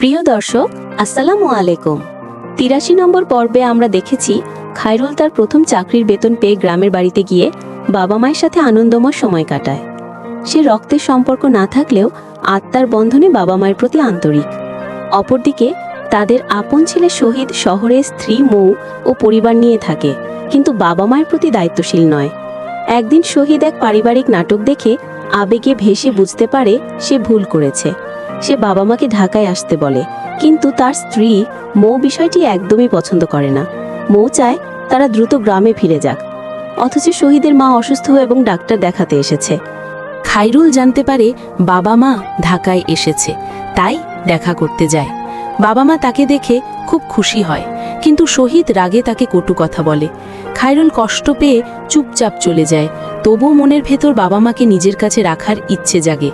প্রিয় দর্শক, আসসালামু আলাইকুম। তিরাশি নম্বর পর্বে আমরা দেখেছি, খায়রুল তার প্রথম চাকরির বেতন পেয়ে গ্রামের বাড়িতে গিয়ে বাবা মায়ের সাথে আনন্দময় সময় কাটায়। সে রক্তের সম্পর্ক না থাকলেও আত্মার বন্ধনে বাবা মায়ের প্রতি আন্তরিক। অপরদিকে, তাদের আপন ছেলে শহীদ শহরে স্ত্রী, মৌ ও পরিবার নিয়ে থাকে, কিন্তু বাবা মায়ের প্রতি দায়িত্বশীল নয়। একদিন শহীদ এক পারিবারিক নাটক দেখে আবেগে ভেসে বুঝতে পারে সে ভুল করেছে। সে বাবা মাকে ঢাকায় আসতে বলে। কিন্তু তার স্ত্রী মৌ বিষয়টি একদমই পছন্দ করে না। মৌ চায় তারা দ্রুত গ্রামে ফিরে যাক। অথচ শহীদের মা অসুস্থ এবং ডাক্তার দেখাতে এসেছে। খাইরুল জানতে পারে বাবা মা ঢাকায় এসেছে, তাই দেখা করতে যায়। বাবা মা তাকে দেখে খুব খুশি হয়, কিন্তু শহীদ রাগে তাকে কটু কথা বলে। খাইরুল কষ্ট পেয়ে চুপচাপ চলে যায়, তবুও মনের ভেতর বাবা মাকে নিজের কাছে রাখার ইচ্ছে জাগে।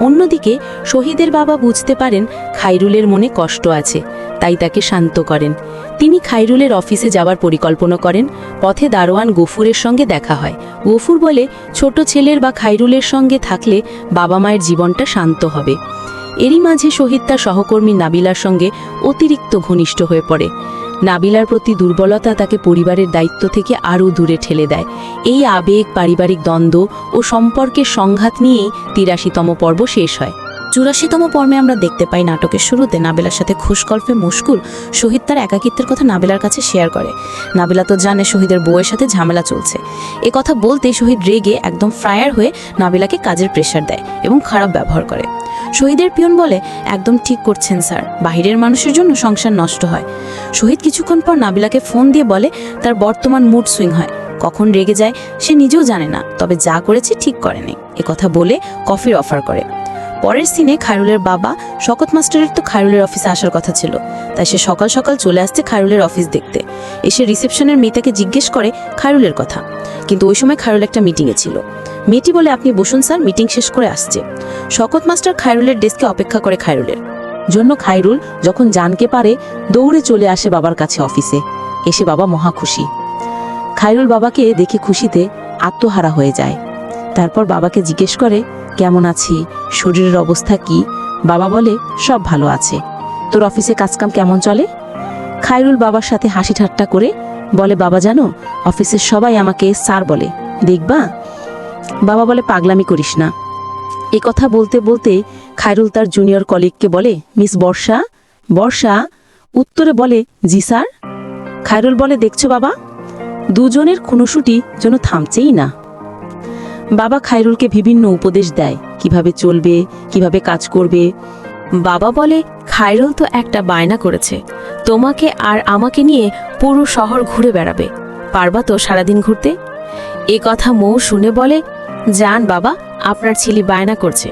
অন্যদিকে শহীদের বাবা বুঝতে পারেন খাইরুলের মনে কষ্ট আছে, তাই তাকে শান্ত করেন। তিনি খাইরুলের অফিসে যাওয়ার পরিকল্পনা করেন, পথে দারোয়ান গফুরের সঙ্গে দেখা হয়। গফুর বলে, ছোট ছেলের বা খাইরুলের সঙ্গে থাকলে বাবা মায়ের জীবনটা শান্ত হবে। এরই মাঝে শহীদ তার সহকর্মী নাবিলার সঙ্গে অতিরিক্ত ঘনিষ্ঠ হয়ে পড়ে। নাবিলার প্রতি দুর্বলতা তাকে পরিবারের দায়িত্ব থেকে আরও দূরে ঠেলে দেয়। এই আবেগ, পারিবারিক দ্বন্দ্ব ও সম্পর্কের সংঘাত নিয়েই তিরাশিতম পর্ব শেষ হয়। চুরাশিতম পর্বে আমরা দেখতে পাই নাটকের শুরুতে নাবিলার সাথে খুশগল্পে মুশকুল শহীদ তার একাকিত্বের কথা নাবিলার কাছে শেয়ার করে। নাবিলা তো জানে শহীদের বউয়ের সাথে ঝামেলা চলছে। এ কথা বলতে শহীদ রেগে একদম ফ্রায়ার হয়ে নাবিলাকে কাজের প্রেশার দেয় এবং খারাপ ব্যবহার করে। শহীদের পিয়ন বলে, একদম ঠিক করছেন স্যার। বাহিরের মানুষের জন্য সংসার নষ্ট হয়। শহীদ কিছুক্ষণ পর নাবিলাকে ফোন দিয়ে বলে, তার বর্তমান মুড সুইং হয়। কখন রেগে যায় সে নিজেও জানে না, তবে যা করেছে ঠিক করেনি। কথা বলে কফির অফার করে। পরের সিনে খায়রুলের বাবা শকত মাস্টারের তো খায়রুলের অফিসে আসার কথা ছিল। তাই সে সকাল সকাল চলে আসছে খায়রুলের অফিস দেখতে। এসে রিসেপশনের মেয়েটাকে জিজ্ঞেস করে খায়রুলের কথা। কিন্তু ওই সময় খায়রুল একটা মিটিংয়ে ছিল। মেয়েটি বলে, আপনি বসুন স্যার মিটিং শেষ করে আসছে। শকত মাস্টার খায়রুলের ডেস্কে অপেক্ষা করে খায়রুলের। জন্য খাইরুল যখন জানকে পারে, দৌড়ে চলে আসে বাবার কাছে অফিসে এসে বাবা মহা খুশি। খাইরুল বাবাকে দেখে খুশিতে আত্মহারা হয়ে যায়। তারপর বাবাকে জিজ্ঞেস করে কেমন আছি? শরীরের অবস্থা কি? বাবা বলে, সব ভালো আছে। তোর অফিসে কাজকাম কেমন চলে? খাইরুল বাবার সাথে হাসি ঠাট্টা করে বলে, বাবা জানো, অফিসের সবাই আমাকে স্যার বলে। দেখবা? বাবা বলে, পাগলামি করিস না। এ কথা বলতে বলতে খায়রুল তার জুনিয়র কলিগকে বলে, মিস বর্ষা বর্ষা, উত্তরে বলে, জি স্যার। খায়রুল বলে, দেখছ বাবা? দুজনের খুনোসুটি যেন থামছেই না। বাবা খায়রুলকে বিভিন্ন উপদেশ দেয়। কীভাবে চলবে, কীভাবে কাজ করবে। বাবা বলে, খায়রুল তো একটা বায়না করেছে। তোমাকে আর আমাকে নিয়ে পুরো শহর ঘুরে বেড়াবে। পারবা তো সারাদিন ঘুরতে? এ কথা মৌ শুনে বলে যান বাবা, আপনার ছেলে বায়না করছে।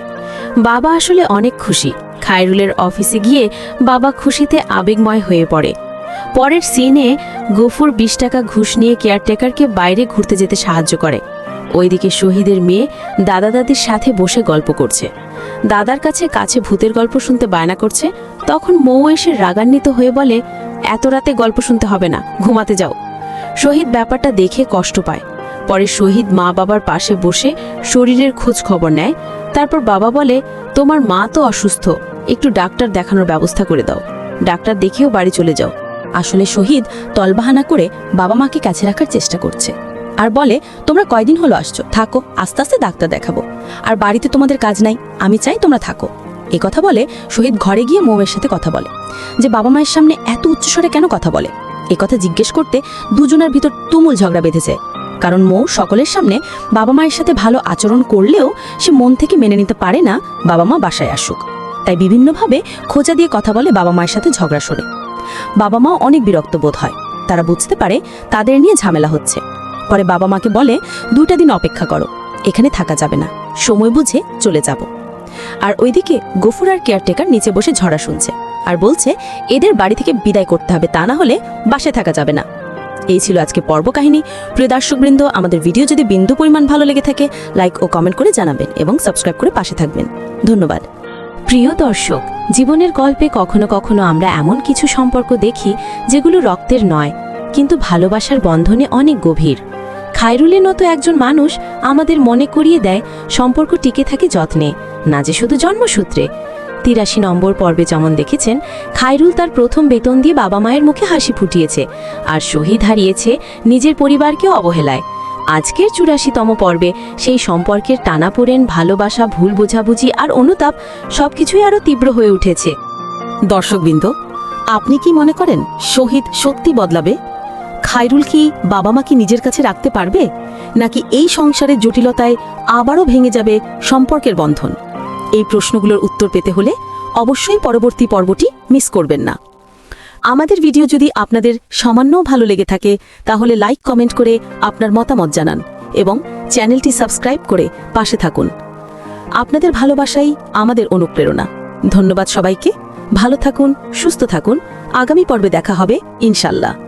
বাবা আসলে অনেক খুশি। খায়রুলের অফিসে গিয়ে বাবা খুশিতে আবেগময় হয়ে পড়ে। পরের সিনে গফুর বিশ টাকা ঘুষ নিয়ে কেয়ারটেকারকে বাইরে ঘুরতে যেতে সাহায্য করে। ওইদিকে শহীদের মেয়ে দাদা দাদির সাথে বসে গল্প করছে। দাদার কাছে কাছে ভূতের গল্প শুনতে বায়না করছে। তখন মৌ এসে রাগান্বিত হয়ে বলে, এত রাতে গল্প শুনতে হবে না, ঘুমাতে যাও। শহীদ ব্যাপারটা দেখে কষ্ট পায়। পরে শহীদ মা বাবার পাশে বসে শরীরের খোঁজ খবর নেয়। তারপর বাবা বলে, তোমার মা তো অসুস্থ, একটু ডাক্তার দেখানোর ব্যবস্থা করে দাও। ডাক্তার দেখেও বাড়ি চলে যাও। আসলে শহীদ তলবাহানা করে বাবা মাকে কাছে রাখার চেষ্টা করছে। আর বলে, তোমরা কয়দিন হলো আসছো? থাকো, আস্তে আস্তে ডাক্তার দেখাবো। আর বাড়িতে তোমাদের কাজ নাই, আমি চাই তোমরা থাকো। এ কথা বলে শহীদ ঘরে গিয়ে মৌয়ের সাথে কথা বলে। যে বাবা মায়ের সামনে এত উচ্চস্বরে কেন কথা বলে? এ কথা জিজ্ঞেস করতে দুজনের ভিতর তুমুল ঝগড়া বেঁধেছে। কারণ মৌ সকলের সামনে বাবা মায়ের সাথে ভালো আচরণ করলেও সে মন থেকে মেনে নিতে পারে না বাবা মা বাসায় আসুক। তাই বিভিন্নভাবে খোঁজা দিয়ে কথা বলে বাবা মায়ের সাথে ঝগড়া সরে বাবা মা অনেক বিরক্ত বোধ হয়। তারা বুঝতে পারে তাদের নিয়ে ঝামেলা হচ্ছে। পরে বাবা মাকে বলে দুটা দিন অপেক্ষা করো, এখানে থাকা যাবে না, সময় বুঝে চলে যাব। আর ওইদিকে গফুর আর কেয়ারটেকার নিচে বসে ঝড়া শুনছে আর বলছে, এদের বাড়ি থেকে বিদায় করতে হবে, তা না হলে বাসে থাকা যাবে না। এই ছিল আজকে পর্ব কাহিনী। প্রিয় দর্শকবৃন্দ, আমাদের ভিডিও যদি বিন্দু পরিমাণ ভালো লেগে থাকে, লাইক ও কমেন্ট করে জানাবেন এবং সাবস্ক্রাইব করে পাশে থাকবেন। ধন্যবাদ। প্রিয় দর্শক, জীবনের গল্পে কখনো কখনো আমরা এমন কিছু সম্পর্ক দেখি যেগুলো রক্তের নয় কিন্তু ভালোবাসার বন্ধনে অনেক গভীর। খায়রুলের মতো একজন মানুষ আমাদের মনে করিয়ে দেয়, সম্পর্ক টিকে থাকে যত্নে, না যে শুধু জন্মসূত্রে। তিরাশি নম্বর পর্বে যেমন দেখেছেন, খায়রুল তার প্রথম বেতন দিয়ে বাবা মায়ের মুখে হাসি ফুটিয়েছে আর শহীদ হারিয়েছে নিজের পরিবারকেও অবহেলায়। আজকের চুরাশিতম পর্বে সেই সম্পর্কের টানাপোড়েন, ভালোবাসা, ভুল বোঝাবুঝি আর অনুতাপ সবকিছুই আরও তীব্র হয়ে উঠেছে। দর্শকবৃন্দ, আপনি কি মনে করেন শহীদ সত্যি বদলাবে? খায়রুল কি বাবা মা কি নিজের কাছে রাখতে পারবে? নাকি এই সংসারের জটিলতায় আবারও ভেঙে যাবে সম্পর্কের বন্ধন? এই প্রশ্নগুলোর উত্তর পেতে হলে অবশ্যই পরবর্তী পর্বটি মিস করবেন না। আমাদের ভিডিও যদি আপনাদের সামান্যও ভালো লেগে থাকে, তাহলে লাইক, কমেন্ট করে আপনার মতামত জানান এবং চ্যানেলটি সাবস্ক্রাইব করে পাশে থাকুন। আপনাদের ভালোবাসাই আমাদের অনুপ্রেরণা। ধন্যবাদ সবাইকে। ভালো থাকুন, সুস্থ থাকুন। আগামী পর্বে দেখা হবে, ইনশাল্লাহ।